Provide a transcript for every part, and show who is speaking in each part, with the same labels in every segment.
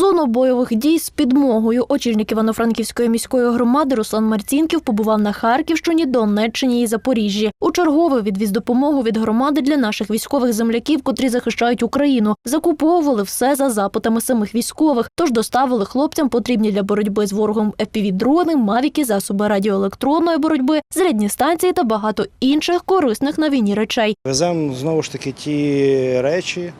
Speaker 1: зону бойових дій з підмогою очільник Івано-Франківської міської громади Руслан Марцінків побував на Харківщині, Донеччині і Запоріжжі. У чергове відвіз допомогу від громади для наших військових земляків, котрі захищають Україну. Закуповували все за запитами самих військових, тож доставили хлопцям потрібні для боротьби з ворогом FPV-дрони, мавіки, засоби радіоелектронної боротьби, зарядні станції та багато інших корисних на війні речей.
Speaker 2: Веземо знову ж таки ті речі,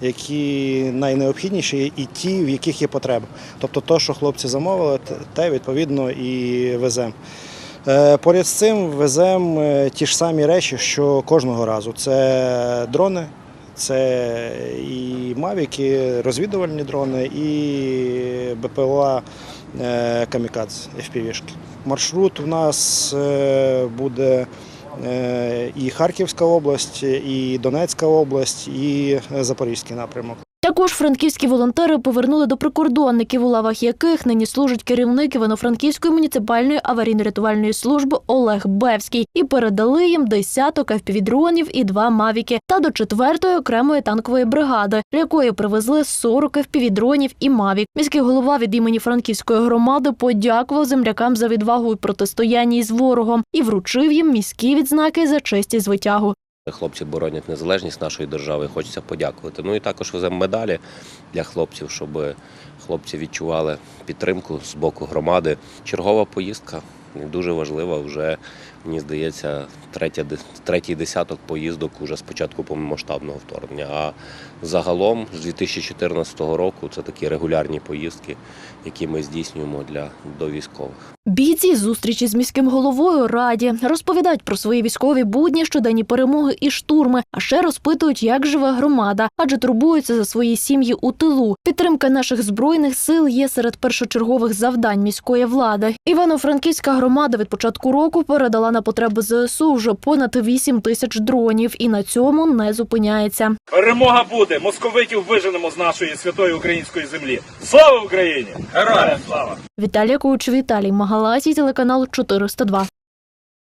Speaker 2: які найнеобхідніші, і ті, в яких є потреба. Тобто, те, що хлопці замовили, те відповідно і веземо. Е, Поряд з цим веземо е, ті ж самі речі, що кожного разу. Це дрони, це і мавіки, розвідувальні дрони, і БПЛА е, Камікадзе FPV-шки. Маршрут у нас буде і Харківська область, і Донецька область, і Запорізький напрямок.
Speaker 1: Також франківські волонтери повернули до прикордонників, у лавах яких нині служить керівник Івано-Франківської муніципальної аварійно-рятувальної служби Олег Бевський, і передали їм десяток FPV-дронів і два мавіки та до четвертої окремої танкової бригади, для якої привезли 40 FPV-дронів і мавік. Міський голова від імені франківської громади подякував землякам за відвагу і протистояння із ворогом і вручив їм міські відзнаки за честь і звитягу.
Speaker 3: Хлопці боронять незалежність нашої держави. Хочеться подякувати. Ну і також веземо медалі для хлопців, щоб хлопці відчували підтримку з боку громади. Чергова поїздка дуже важлива. Вже мені здається, третій десяток поїздок уже з початку повномасштабного вторгнення. А загалом з 2014 року це такі регулярні поїздки, які ми здійснюємо для до військових.
Speaker 1: Бійці зустрічі з міським головою раді розповідають про свої військові будні, щоденні перемоги і штурми, а ще розпитують, як живе громада, адже турбуються за свої сім'ї у тилу. Підтримка наших збройних сил є серед першочергових завдань міської влади. Івано-Франківська громада від початку року передала на потреби ЗСУ вже понад 8 тисяч дронів і на цьому не зупиняється.
Speaker 4: Перемога буде. Московитів виженемо з нашої святої української землі. Слава Україні! Героям слава!
Speaker 1: Віталія Куч, Віталій Магаласій, телеканал 402.